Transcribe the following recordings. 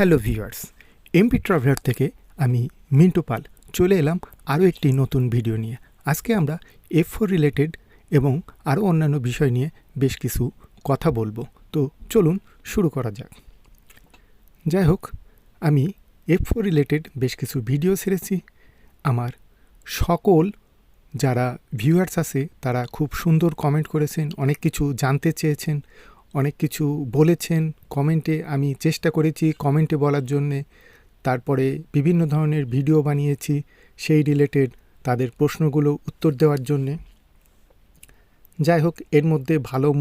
Hello viewers, MP traveller থেকে আমি মিন্টু পাল চলে এলাম আরও একটি নতুন ভিডিও নিয়ে। আজকে আমরা এফ ফোর রিলেটেড এবং আরও অন্যান্য বিষয় নিয়ে বেশ কিছু কথা বলব। তো চলুন শুরু করা যাক। যাই হোক, আমি এফ ফোর রিলেটেড বেশ কিছু ভিডিও ছেড়েছি। আমার সকল যারা ভিউয়ার্স আছে, তারা খুব সুন্দর কমেন্ট করেছেন, অনেক কিছু জানতে চেয়েছেন অনেক কিছু বলেছেন, কমেন্টে আমি চেষ্টা করেছি কমেন্টে বলার জন্যে। তারপরে বিভিন্ন ধরনের ভিডিও বানিয়েছি সেই রিলেটেড তাদের প্রশ্নগুলো উত্তর দেওয়ার জন্যে। যাই হোক, এর মধ্যে ভালো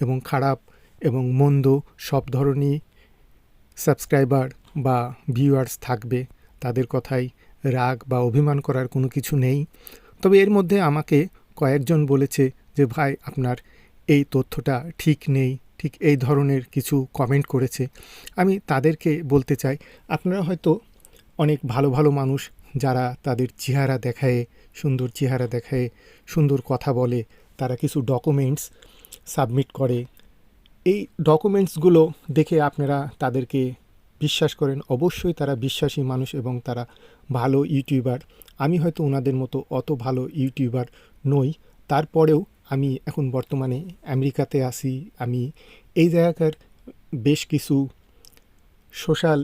এবং খারাপ এবং মন্দ সব ধরনেরই সাবস্ক্রাইবার বা ভিউয়ার্স থাকবে। তাদের কথাই রাগ বা অভিমান করার কোনো কিছু নেই। তবে এর মধ্যে আমাকে কয়েকজন বলেছে যে, ভাই, আপনার এই তথ্যটা ঠিক নেই। ঠিক এই ধরনের কিছু কমেন্ট করেছে। আমি তাদেরকে বলতে চাই, আপনারা হয়তো অনেক ভালো ভালো মানুষ যারা তাদের চেহারা দেখায়, সুন্দর চেহারা দেখায়, সুন্দর কথা বলে, তারা কিছু ডকুমেন্টস সাবমিট করে। এই ডকুমেন্টসগুলো দেখে আপনারা তাদেরকে বিশ্বাস করেন, অবশ্যই তারা বিশ্বাসী মানুষ এবং তারা ভালো ইউটিউবার আমি হয়তো ওনাদের মতো অত ভালো ইউটিউবার নই, তারপরেও আমি এখন বর্তমানে আমেরিকাতে আসি আমি এই জায়গাকার বেশ কিছু সোশ্যাল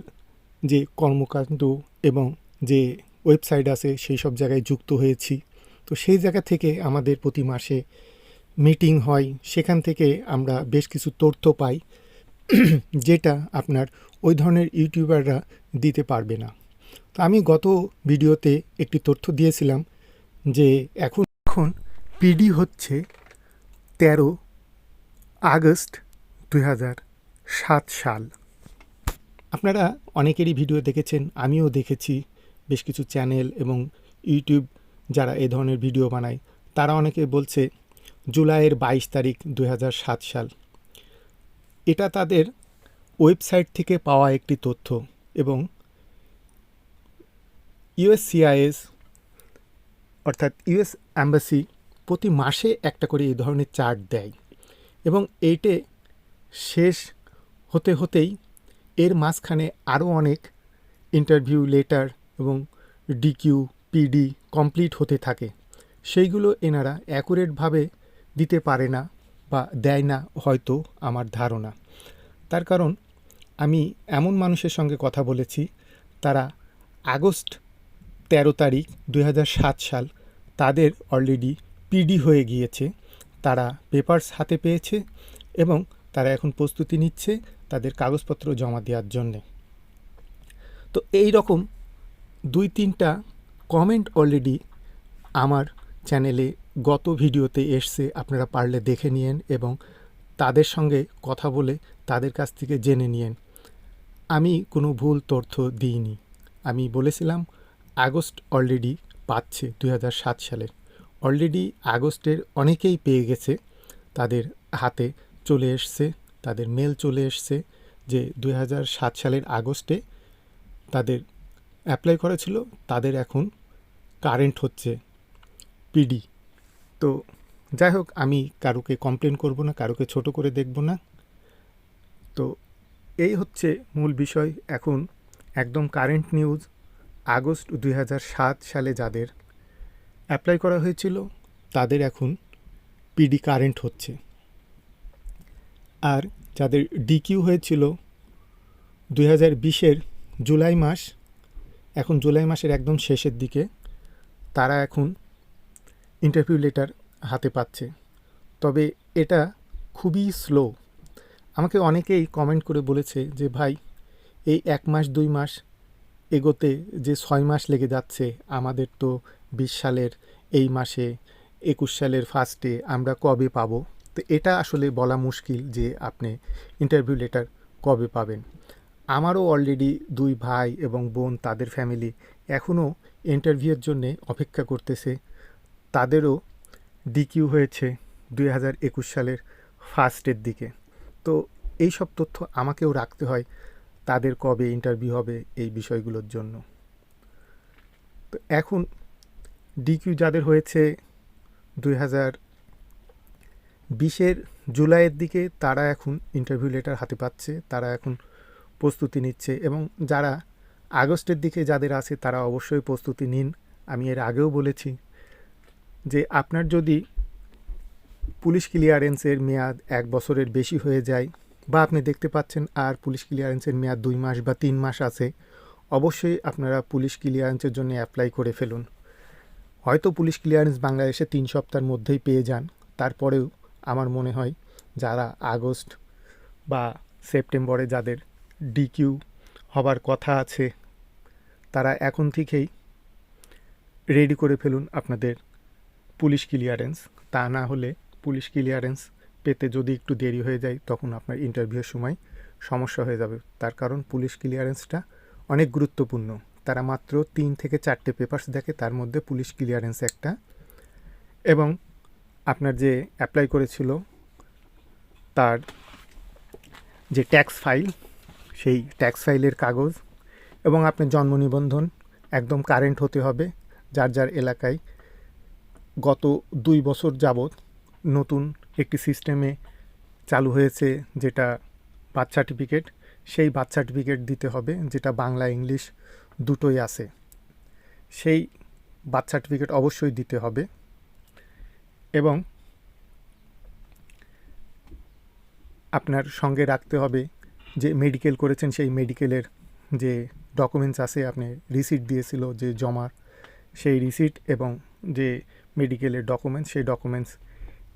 যে কর্মকাণ্ড এবং যে ওয়েবসাইট আছে, সেই সব জায়গায় যুক্ত হয়েছি। তো সেই জায়গা থেকে আমাদের প্রতি মাসে মিটিং হয়। সেখান থেকে আমরা বেশ কিছু তথ্য পাই, যেটা আপনার ওই ধরনের ইউটিউবাররা দিতে পারবে না। তো আমি গত ভিডিওতে একটি তথ্য দিয়েছিলাম যে এখন এখন পিডি হচ্ছে তেরো আগস্ট দুই সাত সাল। আপনারা অনেকেরই ভিডিও দেখেছেন, আমিও দেখেছি বেশ কিছু চ্যানেল এবং ইউটিউব যারা এ ধরনের ভিডিও বানায়, তারা অনেকে বলছে জুলাইয়ের বাইশ তারিখ দুই হাজার সাত সাল। এটা তাদের ওয়েবসাইট থেকে পাওয়া একটি তথ্য এবং ইউএসসিআইএস অর্থাৎ ইউএস অ্যাম্বাসি প্রতি মাসে একটা করে এই ধরনের চার্ট দেয়। এবং এইটে শেষ হতে হতেই এর মাঝখানে আরও অনেক ইন্টারভিউ লেটার এবং ডিকিউ পিডি কমপ্লিট হতে থাকে। সেইগুলো এনারা অ্যাকুরেটভাবে দিতে পারে না বা দেয় না হয়তো আমার ধারণা। তার কারণ আমি এমন মানুষের সঙ্গে কথা বলেছি, তারা আগস্ট তেরো তারিখ দু হাজার সাত সাল তাদের অলরেডি পিডি হয়ে গিয়েছে। তারা পেপারস হাতে পেয়েছে এবং তারা এখন প্রস্তুতি নিচ্ছে তাদের কাগজপত্র জমা দেওয়ার জন্যে। তো এই রকম দুই তিনটা কমেন্ট অলরেডি আমার চ্যানেলে গত ভিডিওতে এসছে, আপনারা পারলে দেখে নিয়েন এবং তাদের সঙ্গে কথা বলে তাদের কাছ থেকে জেনে নিয়েন। আমি কোনো ভুল তথ্য দিইনি। আমি বলেছিলাম আগস্ট অলরেডি পাচ্ছে দুই সালের। অলরেডি আগস্টের অনেকেই পেয়ে গেছে। তাদের হাতে চলে এসছে, তাদের মেল চলে এসছে যে দুই হাজার সাত সালের আগস্টে তাদের অ্যাপ্লাই করেছিল তাদের এখন কারেন্ট হচ্ছে পিডি তো যাই হোক, আমি কারোকে কমপ্লেন করব না, কারোকে ছোট করে দেখব না। তো এই হচ্ছে মূল বিষয়। এখন একদম কারেন্ট নিউজ আগস্ট দুই হাজার সাত সালে যাদের অ্যাপ্লাই করা হয়েছিল, তাদের এখন পিডি কারেন্ট হচ্ছে। আর যাদের ডিকিউ হয়েছিল দুই হাজার বিশের জুলাই মাস, এখন জুলাই মাসের একদম শেষের দিকে, তারা এখন ইন্টারভিউ লেটার হাতে পাচ্ছে। তবে এটা খুবই স্লো আমাকে অনেকেই কমেন্ট করে বলেছে যে, ভাই, এই এক মাস, দুই মাস এগোতে যে ছয় মাস লেগে যাচ্ছে, আমাদের তো বিশ সালের এই মাসে, একুশ সালের ফার্স্টে আমরা কবে পাব? তো এটা আসলে বলা মুশকিল যে আপনি ইন্টারভিউ লেটার কবে পাবেন। আমারও অলরেডি দুই ভাই এবং বোন তাদের ফ্যামিলি এখনও ইন্টারভিউয়ের জন্যে অপেক্ষা করতেছে। তাদেরও ডিকিউ হয়েছে দুই হাজার একুশ সালের ফার্স্টের দিকে। তো এই সব তথ্য আমাকেও রাখতে হয় তাদের কবে ইন্টারভিউ হবে এই বিষয়গুলোর জন্য। তো এখন ডিকিউ যাদের হয়েছে দুই হাজার বিশের জুলাইয়ের দিকে তারা এখন ইন্টারভিউ লেটার হাতে পাচ্ছে, তারা এখন প্রস্তুতি নিচ্ছে এবং যারা আগস্টের দিকে যাদের আছে তারা অবশ্যই প্রস্তুতি নিন। আমি এর আগেও বলেছি যে আপনার যদি পুলিশ ক্লিয়ারেন্সের মেয়াদ এক বছরের বেশি হয়ে যায় বা আপনি দেখতে পাচ্ছেন আর পুলিশ ক্লিয়ারেন্সের মেয়াদ দুই মাস বা তিন মাস আছে, অবশ্যই আপনারা পুলিশ ক্লিয়ারেন্সের জন্য অ্যাপ্লাই করে ফেলুন। হয়তো পুলিশ ক্লিয়ারেন্স বাংলাদেশে তিন সপ্তাহের মধ্যেই পেয়ে যান। তারপরেও আমার মনে হয় যারা আগস্ট বা সেপ্টেম্বরে যাদের ডিকিউ হবার কথা আছে, তারা এখন থেকেই রেডি করে ফেলুন আপনাদের পুলিশ ক্লিয়ারেন্স। তা না হলে পুলিশ ক্লিয়ারেন্স পেতে যদি একটু দেরি হয়ে যায়, তখন আপনার ইন্টারভিউর সময় সমস্যা হয়ে যাবে। তার কারণ পুলিশ ক্লিয়ারেন্সটা অনেক গুরুত্বপূর্ণ। তারা মাত্র তিন থেকে চারটে পেপার্স দেখে, তার মধ্যে পুলিশ ক্লিয়ারেন্স একটা। এবং আপনার যে অ্যাপ্লাই করেছিল, তার যে ট্যাক্স ফাইল সেই ট্যাক্স ফাইলের কাগজ এবং আপনার জন্ম নিবন্ধন একদম কারেন্ট হতে হবে, যার যার এলাকায় গত দুই বছর যাবৎ নতুন একটি সিস্টেমে চালু হয়েছে, যেটা বার্থ সার্টিফিকেট সেই বার্থ সার্টিফিকেট দিতে হবে, যেটা বাংলা, ইংলিশ দুটোই আছে। সেই বার্থ সার্টিফিকেট অবশ্যই দিতে হবে এবং আপনার সঙ্গে রাখতে হবে যে মেডিকেল করেছেন সেই মেডিকেলের যে ডকুমেন্টস আছে, আপনি রিসিট দিয়েছিল যে জমার সেই রিসিট এবং যে মেডিকেলের ডকুমেন্টস সেই ডকুমেন্টস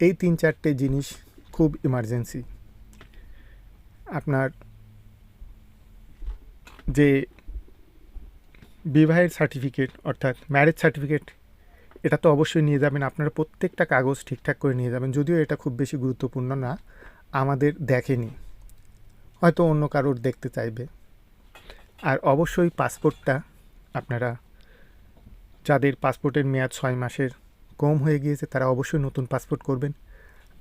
এই তিন চারটে জিনিস খুব ইমার্জেন্সি আপনার যে বিবাহের সার্টিফিকেট অর্থাৎ ম্যারেজ সার্টিফিকেট এটা তো অবশ্যই নিয়ে যাবেন। আপনারা প্রত্যেকটা কাগজ ঠিকঠাক করে নিয়ে যাবেন। যদিও এটা খুব বেশি গুরুত্বপূর্ণ না, আমাদের দেখেনি। হয়তো অন্য কারোর দেখতে চাইবে। আর অবশ্যই পাসপোর্টটা আপনারা, যাদের পাসপোর্টের মেয়াদ ছয় মাসের কম হয়ে গিয়েছে, তারা অবশ্যই নতুন পাসপোর্ট করবেন।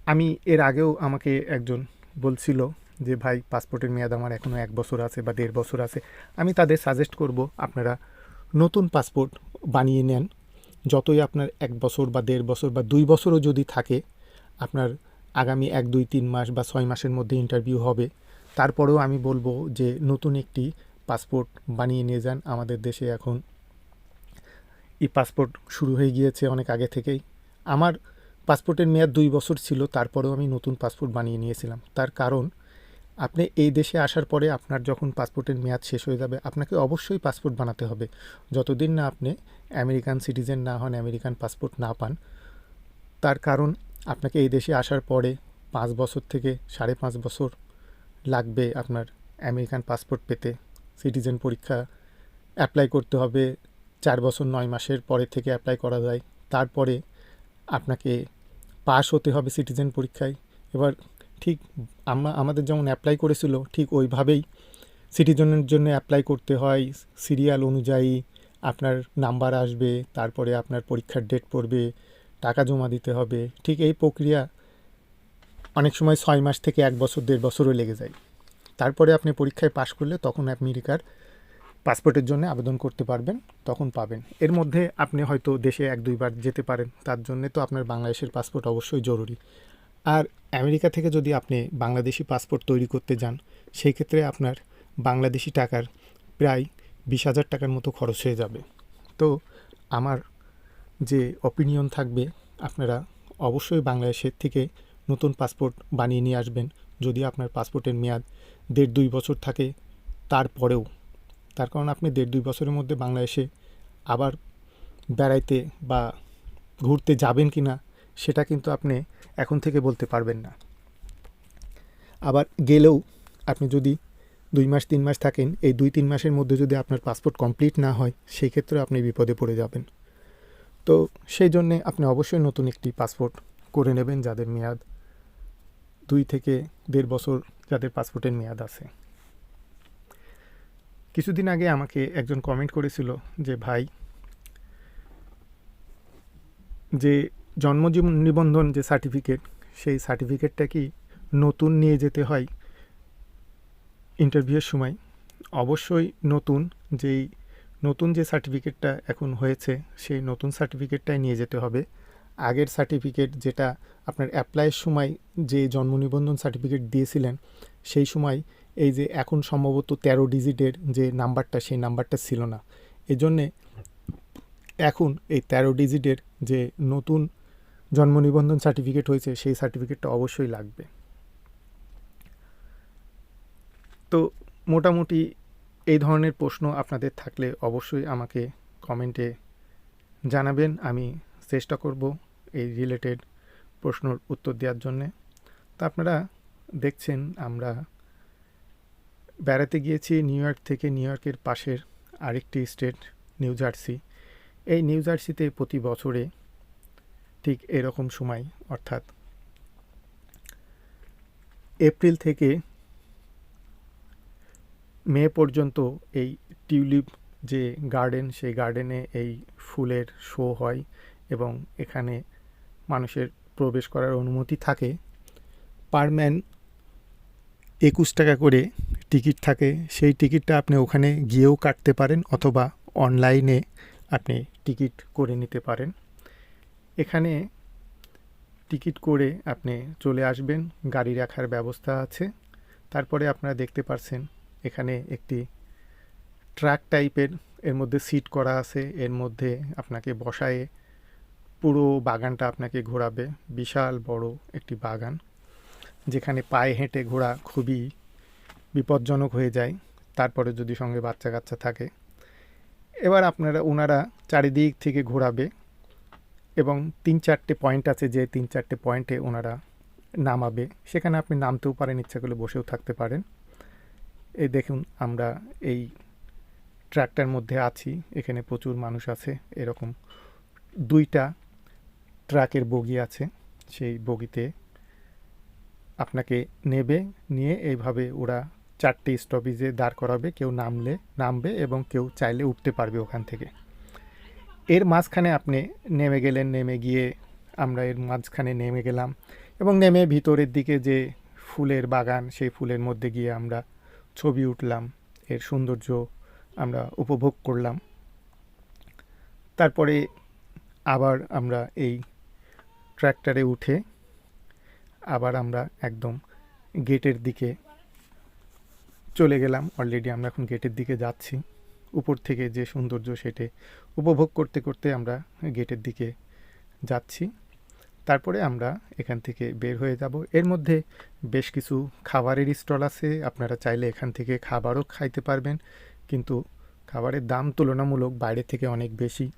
আমি এর আগেও আমাকে একজন বলছিল যে, ভাই পাসপোর্টের মেয়াদ আমার এখনও এক বছর আছে বা দেড় বছর আছে। আমি তাদের সাজেস্ট করব, আপনারা নতুন পাসপোর্ট বানিয়ে নেন। যতই আপনার এক বছর বা দেড় বছর বা দুই বছরও যদি থাকে, আপনার আগামী এক, দুই, তিন মাস বা ছয় মাসের মধ্যে ইন্টারভিউ হবে। তারপরেও আমি বলব যে নতুন একটি পাসপোর্ট বানিয়ে নিয়ে যান আমাদের দেশে এখন। ই পাসপোর্ট শুরু হয়ে গিয়েছে অনেক আগে থেকেই। আমার পাসপোর্টের মেয়াদ দুই বছর ছিল, তারপরেও আমি নতুন পাসপোর্ট বানিয়ে নিয়েছিলাম। তার কারণ আপনি এই দেশে আসার পরে আপনার যখন পাসপোর্টের মেয়াদ শেষ হয়ে যাবে, আপনাকে অবশ্যই পাসপোর্ট বানাতে হবে। যতদিন না আপনি আমেরিকান সিটিজেন না হন, আমেরিকান পাসপোর্ট না পান, তার কারণ আপনাকে এই দেশে আসার পরে পাঁচ বছর থেকে সাড়ে পাঁচ বছর লাগবে আপনার আমেরিকান পাসপোর্ট পেতে। সিটিজেন পরীক্ষা অ্যাপ্লাই করতে হবে, চার বছর নয় মাসের পরে থেকে অ্যাপ্লাই করা যায়। তারপরে আপনাকে পাস হতে হবে সিটিজেন পরীক্ষায়। এবার ঠিক আমরা, আমাদের যেমন অ্যাপ্লাই করেছিল, ঠিক ওইভাবেই সিটিজনের জন্য অ্যাপ্লাই করতে হয়। সিরিয়াল অনুযায়ী আপনার নাম্বার আসবে, তারপরে আপনার পরীক্ষার ডেট পড়বে, টাকা জমা দিতে হবে। ঠিক এই প্রক্রিয়া অনেক সময় ছয় মাস থেকে এক বছর, দেড় বছরও লেগে যায়। তারপরে আপনি পরীক্ষায় পাশ করলে তখন আমেরিকার পাসপোর্টের জন্য আবেদন করতে পারবেন, তখন পাবেন। এর মধ্যে আপনি হয়তো দেশে এক, দুইবার যেতে পারেন, তার জন্যে তো আপনার বাংলাদেশের পাসপোর্ট অবশ্যই জরুরি। আর আমেরিকা থেকে যদি আপনি বাংলাদেশি পাসপোর্ট তৈরি করতে যান, সেই ক্ষেত্রে আপনার বাংলাদেশি টাকার প্রায় বিশ হাজার টাকার মতো খরচ হয়ে যাবে। তো আমার যে অপিনিয়ন থাকবে, আপনারা অবশ্যই বাংলাদেশের থেকে নতুন পাসপোর্ট বানিয়ে নিয়ে আসবেন। যদি আপনার পাসপোর্টের মেয়াদ দেড় দুই বছর থাকে, তারপরেও, তার কারণ আপনি দেড় দুই বছরের মধ্যে বাংলাদেশে আবার বেড়াইতে বা ঘুরতে যাবেন কি না সেটা কিন্তু আপনি এখন থেকে বলতে পারবেন না। আবার গেলেও আপনি যদি দুই মাস, তিন মাস থাকেন, এই দুই, তিন মাসের মধ্যে যদি আপনার পাসপোর্ট কমপ্লিট না হয়, সেই ক্ষেত্রে আপনি বিপদে পড়ে যাবেন। তো সেই জন্যে আপনি অবশ্যই নতুন একটি পাসপোর্ট করে নেবেন যাদের মেয়াদ দুই থেকে দেড় বছর যাদের পাসপোর্টের মেয়াদ আছে। কিছুদিন আগে আমাকে একজন কমেন্ট করেছিল যে, ভাই, যে জন্ম নিবন্ধন যে সার্টিফিকেট সেই সার্টিফিকেটটা কি নতুন নিয়ে যেতে হয় ইন্টারভিউয়ের সময়? অবশ্যই নতুন, যেই নতুন যে সার্টিফিকেটটা এখন হয়েছে, সেই নতুন সার্টিফিকেটটাই নিয়ে যেতে হবে। আগের সার্টিফিকেট যেটা আপনার অ্যাপ্লাইয়ের সময় যে জন্ম নিবন্ধন সার্টিফিকেট দিয়েছিলেন, সেই সময় এই যে এখন সম্ভবত তেরো ডিজিটের যে নাম্বারটা সেই নাম্বারটা ছিল না। এজন্যে এখন এই তেরো ডিজিটের যে নতুন জন্ম নিবন্ধন সার্টিফিকেট হয়েছে, সেই সার্টিফিকেটটা অবশ্যই লাগবে। তো মোটামুটি এই ধরনের প্রশ্ন আপনাদের থাকলে অবশ্যই আমাকে কমেন্টে জানাবেন। আমি চেষ্টা করব এই রিলেটেড প্রশ্নর উত্তর দেওয়ার জন্যে। তো আপনারা দেখছেন, আমরা বেড়াতে গিয়েছি নিউ ইয়র্ক থেকে, নিউ ইয়র্কের পাশের আরেকটি স্টেট, নিউ জার্সি। এই নিউ জার্সিতে প্রতি বছরে ঠিক এরকম সময়, অর্থাৎ এপ্রিল থেকে মে পর্যন্ত এই টিউলিপ যে গার্ডেন, সেই গার্ডেনে এই ফুলের শো হয় এবং এখানে মানুষের প্রবেশ করার অনুমতি থাকে। পার ম্যান একুশ টাকা করে টিকিট থাকে। সেই টিকিটটা আপনি ওখানে গিয়েও কাটতে পারেন অথবা অনলাইনে আপনি টিকিট করে নিতে পারেন। এখানে টিকিট করে আপনি চলে আসবেন, গাড়ি রাখার ব্যবস্থা আছে। তারপরে আপনারা দেখতে পারছেন এখানে একটি ট্রাক টাইপের, এর মধ্যে সিট করা আছে, এর মধ্যে আপনাকে বসায়ে পুরো বাগানটা আপনাকে ঘোরাবে। বিশাল বড় একটি বাগান, যেখানে পায়ে হেঁটে ঘোরা খুবই বিপজ্জনক হয়ে যায়। তারপরে যদি সঙ্গে বাচ্চা কাচ্চা থাকে, এবার আপনারা, ওনারা চারিদিক থেকে ঘোরাবে। এবং তিন চারটে পয়েন্ট আছে যে তিন চারটে পয়েন্টে ওনারা নামাবে। সেখানে আপনি নামতেও পারেন, ইচ্ছা করলে বসেও থাকতে পারেন। এই দেখুন, আমরা এই ট্র্যাকটার মধ্যে আছি, এখানে প্রচুর মানুষ আছে, এরকম দুইটা ট্রাকের বগি আছে, সেই বগিতে আপনাকে নেবে, নিয়ে এইভাবে ওরা চারটে স্টপেজে দাঁড় করাবে, কেউ নামলে, নামবে এবং কেউ চাইলে উঠতে পারবে ওখান থেকে। এর মাঝখানে আপনি নেমে গেলেন, নেমে গিয়ে আমরা এর মাঝখানে নেমে গেলাম এবং নেমে ভিতরের দিকে যে ফুলের বাগান, সেই ফুলের মধ্যে গিয়ে আমরা ছবি উঠলাম, এর সৌন্দর্য আমরা উপভোগ করলাম। তারপরে আবার আমরা এই ট্র্যাক্টরে উঠে আবার আমরা একদম গেটের দিকে চলে গেলাম। অলরেডি আমরা এখন গেটের দিকে যাচ্ছি। উপর থেকে যে সৌন্দর্য সেটে উপভোগ করতে করতে আমরা গেটের দিকে যাচ্ছি। তারপরে আমরা এখান থেকে বের হয়ে যাব। এর মধ্যে বেশ কিছু খাবারের স্টল আছে। আপনারা চাইলে এখান থেকে খাবারও খাইতে পারবেন। কিন্তু খাবারের দাম তুলনামূলক বাইরে থেকে অনেক বেশি।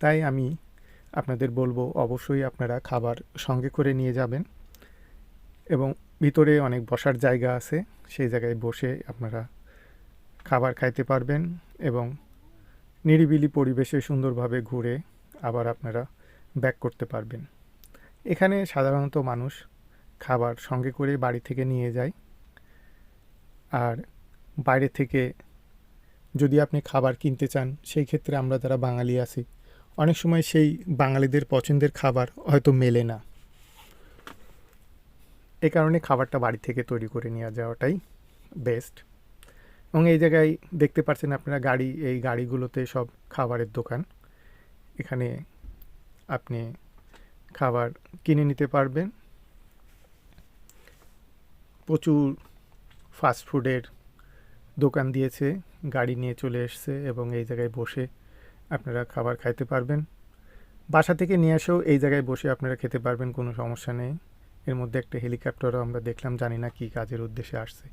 তাই আমি আপনাদের বলব, অবশ্যই আপনারা খাবার সঙ্গে করে নিয়ে যাবেন। এবং ভিতরে অনেক বসার জায়গা আছে। সেই জায়গায় বসে আপনারা খাবার খাইতে পারবেন এবং নিরিবিলি পরিবেশে সুন্দরভাবে ঘুরে আবার আপনারা ব্যাক করতে পারবেন। এখানে সাধারণত মানুষ খাবার সঙ্গে করে বাড়ি থেকে নিয়ে যায়। আর বাইরে থেকে যদি আপনি খাবার কিনতে চান, সেই ক্ষেত্রে আমরা যারা বাঙালি আছি, অনেক সময় সেই বাঙালিদের পছন্দের খাবার হয়তো মেলে না। এ কারণে খাবারটা বাড়ি থেকে তৈরি করে নিয়ে যাওয়াটাই বেস্ট এবং এই জায়গায় দেখতে পাচ্ছেন আপনারা গাড়ি, এই গাড়িগুলোতে সব খাবারের দোকান। এখানে আপনি খাবার কিনে নিতে পারবেন। প্রচুর ফাস্টফুডের দোকান দিয়েছে, গাড়ি নিয়ে চলে এসছে এবং এই জায়গায় বসে আপনারা খাবার খাইতে পারবেন। বাসা থেকে নিয়ে এসেও এই জায়গায় বসে আপনারা খেতে পারবেন, কোনো সমস্যা নেই। এর মধ্যে একটা হেলিকপ্টারও আমরা দেখলাম, জানি না কী কাজের উদ্দেশ্যে আসছে।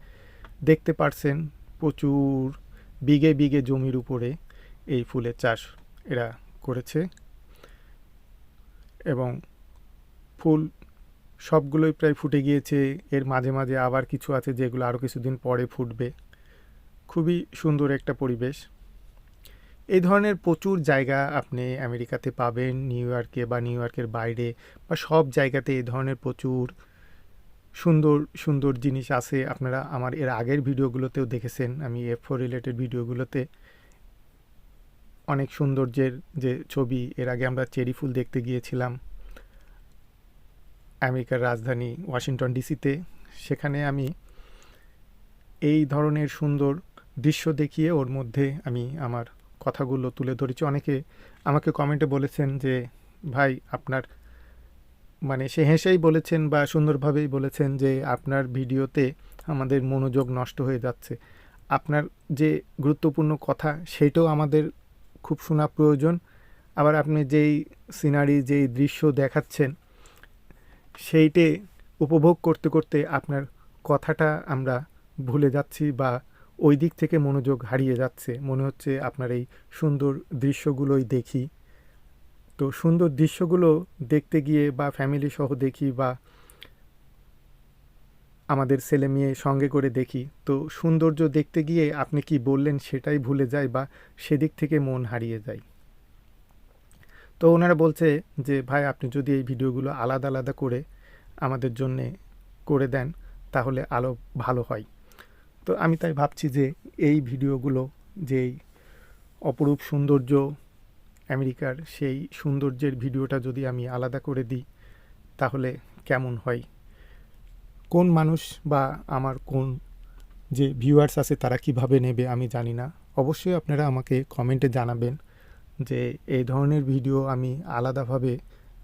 দেখতে পারছেন প্রচুর বিঘে বিঘে জমির উপরে এই ফুলের চাষ এরা করেছে এবং ফুল সবগুলোই প্রায় ফুটে গিয়েছে। এর মাঝে মাঝে আবার কিছু আছে যেগুলো আরও কিছুদিন পরে ফুটবে। খুবই সুন্দর একটা পরিবেশ। এই ধরনের প্রচুর জায়গা আপনি আমেরিকাতে পাবেন, নিউ ইয়র্কে বা নিউ ইয়র্কের বাইরে বা সব জায়গাতে এই ধরনের প্রচুর সুন্দর সুন্দর জিনিস আছে। আপনারা আমার এর আগের ভিডিওগুলোতেও দেখেছেন। আমি এফ ফোর রিলেটেড ভিডিওগুলোতে অনেক সৌন্দর্যের যে ছবি, এর আগে আমরা চেরি ফুল দেখতে গিয়েছিলাম আমেরিকার রাজধানী ওয়াশিংটন ডিসিতে। সেখানে আমি এই ধরনের সুন্দর দৃশ্য দেখিয়ে ওর মধ্যে আমি আমার কথাগুলো তুলে ধরেছি। অনেকে আমাকে কমেন্টে বলেছেন যে, ভাই, আপনার মানে সে হেসেই বলেছেন বা সুন্দরভাবেই বলেছেন যে আপনার ভিডিওতে আমাদের মনোযোগ নষ্ট হয়ে যাচ্ছে। আপনার যে গুরুত্বপূর্ণ কথা সেইটাও আমাদের খুব শোনা প্রয়োজন। আবার আপনি যেই সিনারি, যেই দৃশ্য দেখাচ্ছেন, সেইটে উপভোগ করতে করতে আপনার কথাটা আমরা ভুলে যাচ্ছি বা ওই দিক থেকে মনোযোগ হারিয়ে যাচ্ছে। মনে হচ্ছে আপনার এই সুন্দর দৃশ্যগুলোই দেখি। তো সুন্দর দৃশ্যগুলো দেখতে গিয়ে বা ফ্যামিলি সহ দেখি বা আমাদের ছেলে মেয়ে সঙ্গে করে দেখি। তো সৌন্দর্য দেখতে গিয়ে আপনি কি বললেন সেটাই ভুলে যায় বা সেদিক থেকে মন হারিয়ে যায় তো ওনারা বলছে যে, ভাই, আপনি যদি এই ভিডিওগুলো আলাদা আলাদা করে আমাদের জন্যে করে দেন, তাহলে আলো ভালো হয়। তো আমি তাই ভাবছি যে, এই ভিডিওগুলো যেই অপরূপ সৌন্দর্য আমেরিকার সেই সৌন্দর্যের ভিডিওটা যদি আমি আলাদা করে দিই, তাহলে কেমন হয়? কোন মানুষ বা আমার কোন যে ভিউয়ার্স আছে তারা কীভাবে নেবে আমি জানি না। অবশ্যই আপনারা আমাকে কমেন্টে জানাবেন যে এই ধরনের ভিডিও আমি আলাদাভাবে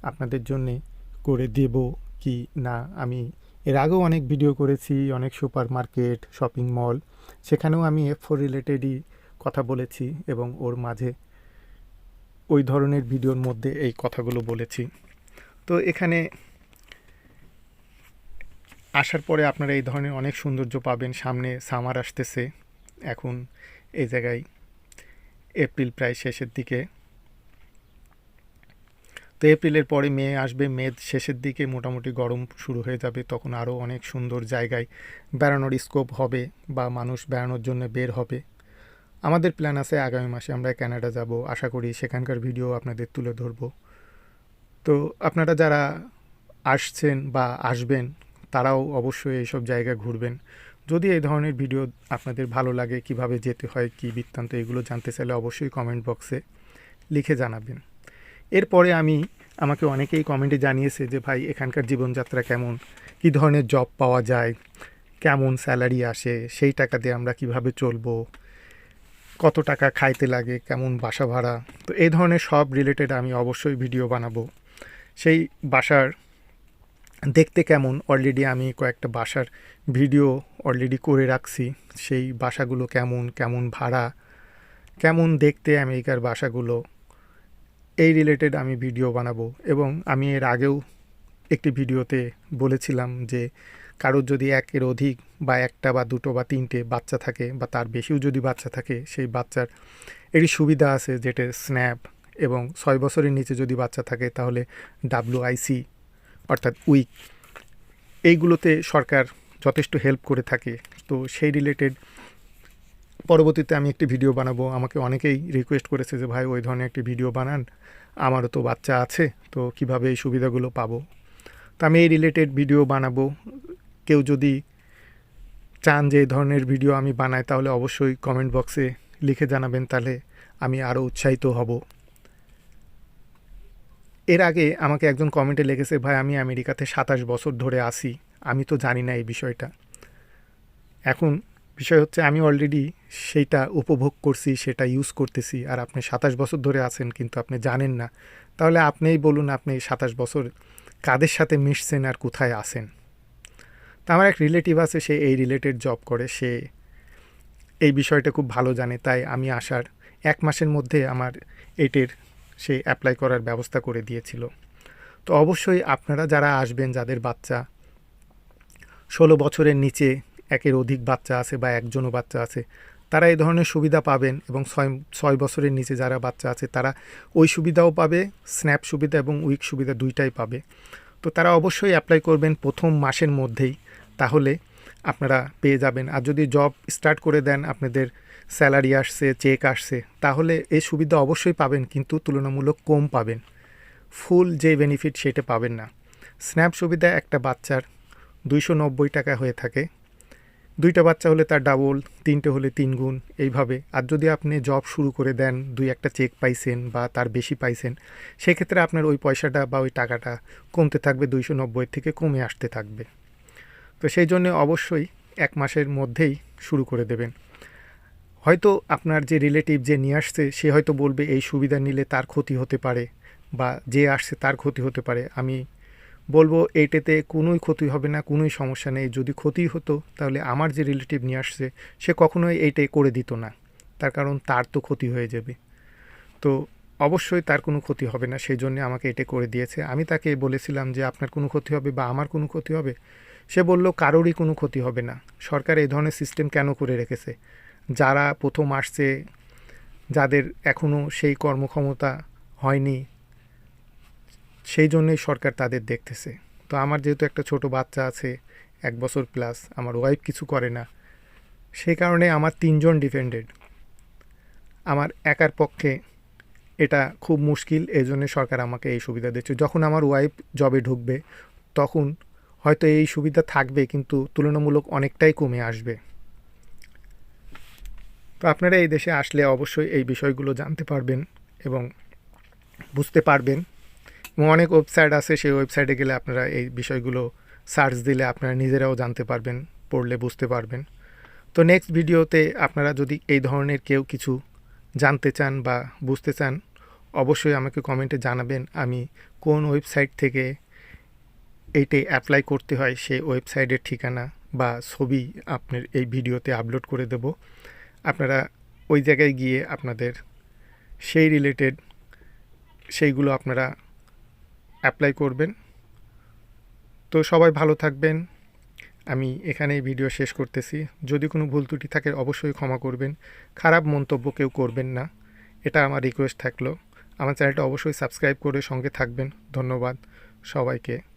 আপনাদের জন্যে করে দেব কি না। আমি এর আগেও অনেক ভিডিও করেছি, অনেক সুপার মার্কেট শপিং মল সেখানেও আমি এফ ফোর রিলেটেডই কথা বলেছি এবং ওর মাঝে ওই ধরনের ভিডিওর মধ্যে এই কথাগুলো বলেছি। তো এখানে আসার পরে আপনারা এই ধরনের অনেক সৌন্দর্য পাবেন। সামনে সামার আসতেছে। এখন এই জায়গায় এপ্রিল প্রায় শেষের দিকে। তো এপ্রিলের পরে মে আসবে। মে শেষের দিকে মোটামুটি গরম শুরু হয়ে যাবে। তখন আরও অনেক সুন্দর জায়গায় বেড়ানোর স্কোপ হবে বা মানুষ বেড়ানোর জন্য বের হবে। আমাদের প্ল্যান আছে আগামী মাসে আমরা কানাডা যাব। আশা করি সেখানকার ভিডিও আপনাদের তুলে ধরব। তো আপনারা যারা আসছেন বা আসবেন, তারাও অবশ্যই এইসব জায়গা ঘুরবেন। যদি এই ধরনের ভিডিও আপনাদের ভালো লাগে, কীভাবে যেতে হয়, কি বৃত্তান্ত, এগুলো জানতে চাইলে অবশ্যই কমেন্ট বক্সে লিখে জানাবেন। এরপরে আমি, আমাকে অনেকেই কমেন্টে জানিয়েছে যে, ভাই, এখানকার জীবনযাত্রা কেমন? কী ধরনের জব পাওয়া যায়? কেমন স্যালারি আসে? সেই টাকা দিয়ে আমরা কীভাবে চলবো? কত টাকা খাইতে লাগে, কেমন বাসা ভাড়া, তো এই ধরনের সব রিলেটেড আমি অবশ্যই ভিডিও বানাবো। সেই বাসার দেখতে কেমন? অলরেডি আমি কয়েকটা বাসার ভিডিও অলরেডি করে রাখছি। সেই বাসাগুলো কেমন কেমন ভাড়া, কেমন দেখতে আমেরিকার বাসাগুলো, এই রিলেটেড আমি ভিডিও বানাবো। এবং আমি এর আগেও একটি ভিডিওতে বলেছিলাম যে, কারোর যদি একের অধিক বা একটা বা দুটো বা তিনটে বাচ্চা থাকে বা তার বেশিও যদি বাচ্চা থাকে, সেই বাচ্চার একটি সুবিধা আছে যেটা স্ন্যাপ এবং ছয় বছরের নিচে যদি বাচ্চা থাকে তাহলে ডাব্লিউআইসি অর্থাৎ উইক। এইগুলোতে সরকার যথেষ্ট হেল্প করে থাকে। তো সেই রিলেটেড পরবর্তীতে আমি একটি ভিডিও বানাবো। আমাকে অনেকেই রিকোয়েস্ট করেছে যে, ভাই, ওই ধরনের একটি ভিডিও বানান। আমারও তো বাচ্চা আছে, তো কীভাবে এই সুবিধাগুলো পাবো? তো আমি এই রিলেটেড ভিডিও বানাবো। কেউ যদি চান যে এই ধরনের ভিডিও আমি বানাই, তাহলে অবশ্যই কমেন্ট বক্সে লিখে জানাবেন, তাহলে আমি আরও উৎসাহিত হব। এর আগে আমাকে একজন কমেন্টে লেগেছে ভাই, আমি আমেরিকাতে সাতাশ বছর ধরে আসি আমি তো জানি না এই বিষয়টা। এখন বিষয় হচ্ছে, আমি অলরেডি সেইটা উপভোগ করছি, সেটা ইউজ করতেছি, আর আপনি সাতাশ বছর ধরে আছেন, কিন্তু আপনি জানেন না। তাহলে আপনিই বলুন, আপনি সাতাশ বছর কাদের সাথে মিশছেন আর কোথায় আসেন তা আমার এক রিলেটিভ আছে, সে এই রিলেটেড জব করে, সে এই বিষয়টা খুব ভালো জানে, তাই আমি আসার এক মাসের মধ্যে আমার এটের সে অ্যাপ্লাই করার ব্যবস্থা করে দিয়েছিল। তো অবশ্যই আপনারা যারা আসবেন, যাদের বাচ্চা ষোলো বছরের নিচে একের অধিক বাচ্চা আছে বা একজনও বাচ্চা আছে, তারা এই ধরনের সুবিধা পাবেন এবং ছয় ছয় বছরের নিচে যারা বাচ্চা আছে, তারা ওই সুবিধাও পাবে স্ন্যাপ সুবিধা এবং উইক সুবিধা দুইটাই পাবে। তো তারা অবশ্যই অ্যাপ্লাই করবেন প্রথম মাসের মধ্যেই। তাহলে আপনারা পেয়ে যাবেন। আর যদি জব স্টার্ট করে দেন, আপনাদের স্যালারি আসছে চেক আসছে, তাহলে এই সুবিধা অবশ্যই পাবেন, কিন্তু তুলনামূলক কম পাবেন। ফুল যে বেনিফিট সেটা পাবেন না। স্ন্যাপ সুবিধা একটা বাচ্চার দুইশো নব্বই টাকা হয়ে থাকে। দুইটা বাচ্চা হলে তার ডাবল তিনটে হলে তিন গুণ, এইভাবে। আর যদি আপনি জব শুরু করে দেন, দুই একটা চেক পাইছেন বা তার বেশি পাইছেন, সেক্ষেত্রে আপনার ওই পয়সাটা বা ওই টাকাটা কমতে থাকবে, দুইশো নব্বই থেকে কমে আসতে থাকবে। তো সেই জন্য অবশ্যই এক মাসের মধ্যেই শুরু করে দেবেন। হয়তো আপনার যে রিলেটিভ যে নিয়ে আসছে, সে হয়তো বলবে, এই সুবিধা নিলে তার ক্ষতি হতে পারে বা যে আসছে তার ক্ষতি হতে পারে। আমি বলব এইটাতে কোনোই ক্ষতি হবে না, কোনোই সমস্যা নেই। যদি ক্ষতি হতো, তাহলে আমার যে রিলেটিভ নিয়ে আসছে, সে কখনোই এইটাই করে দিত না। তার কারণ তার তো ক্ষতি হয়ে যাবে। তো অবশ্যই তার কোনো ক্ষতি হবে না, সেই জন্য আমাকে এটা করে দিয়েছে। আমি তাকে বলেছিলাম যে, আপনার কোনো ক্ষতি হবে বা আমার কোনো ক্ষতি হবে? সে বলল, কারোরই কোনো ক্ষতি হবে না। সরকার এই ধরনের সিস্টেম কেন করে রেখেছে? যারা প্রথম আসছে, যাদের এখনও সেই কর্মক্ষমতা হয়নি সেই জন্যই সরকার তাদের দেখতেছে। তো আমার যেহেতু একটা ছোট বাচ্চা আছে, এক বছর প্লাস আমার ওয়াইফ কিছু করে না। সেই কারণে আমার তিনজন ডিপেন্ডেড আমার একার পক্ষে এটা খুব মুশকিল, এই জন্য সরকার আমাকে এই সুবিধা দিচ্ছে। যখন আমার ওয়াইফ জবে ঢুকবে, তখন হয়তো এই সুবিধা থাকবে, কিন্তু তুলনামূলক অনেকটাই কমে আসবে। তো আপনারা এই দেশে আসলে অবশ্যই এই বিষয়গুলো জানতে পারবেন এবং বুঝতে পারবেন। অনেক ওয়েবসাইট আছে, সেই ওয়েবসাইটে গেলে আপনারা এই বিষয়গুলো সার্চ দিলে আপনারা নিজেরাও জানতে পারবেন, পড়লে বুঝতে পারবেন। তো নেক্সট ভিডিওতে আপনারা যদি এই ধরনের কেউ কিছু জানতে চান বা বুঝতে চান, অবশ্যই আমাকে কমেন্টে জানাবেন আমি কোন ওয়েবসাইট থেকে এইটে অ্যাপ্লাই করতে হয়, সেই ওয়েবসাইটের ঠিকানা বা ছবি আপনার এই ভিডিওতে আপলোড করে দেব। আপনারা ওই জায়গায় গিয়ে আপনাদের সেই রিলেটেড সেইগুলো আপনারা অ্যাপ্লাই করবেন। তো সবাই ভালো থাকবেন। আমি এখানেই ভিডিও শেষ করতেছি। যদি কোনো ভুল ত্রুটি থাকে অবশ্যই ক্ষমা করবেন। খারাপ মন্তব্য কেউ করবেন না। এটা আমার রিকোয়েস্ট থাকল। আমার চ্যানেলটা অবশ্যই সাবস্ক্রাইব করে সঙ্গে থাকবেন। ধন্যবাদ সবাইকে।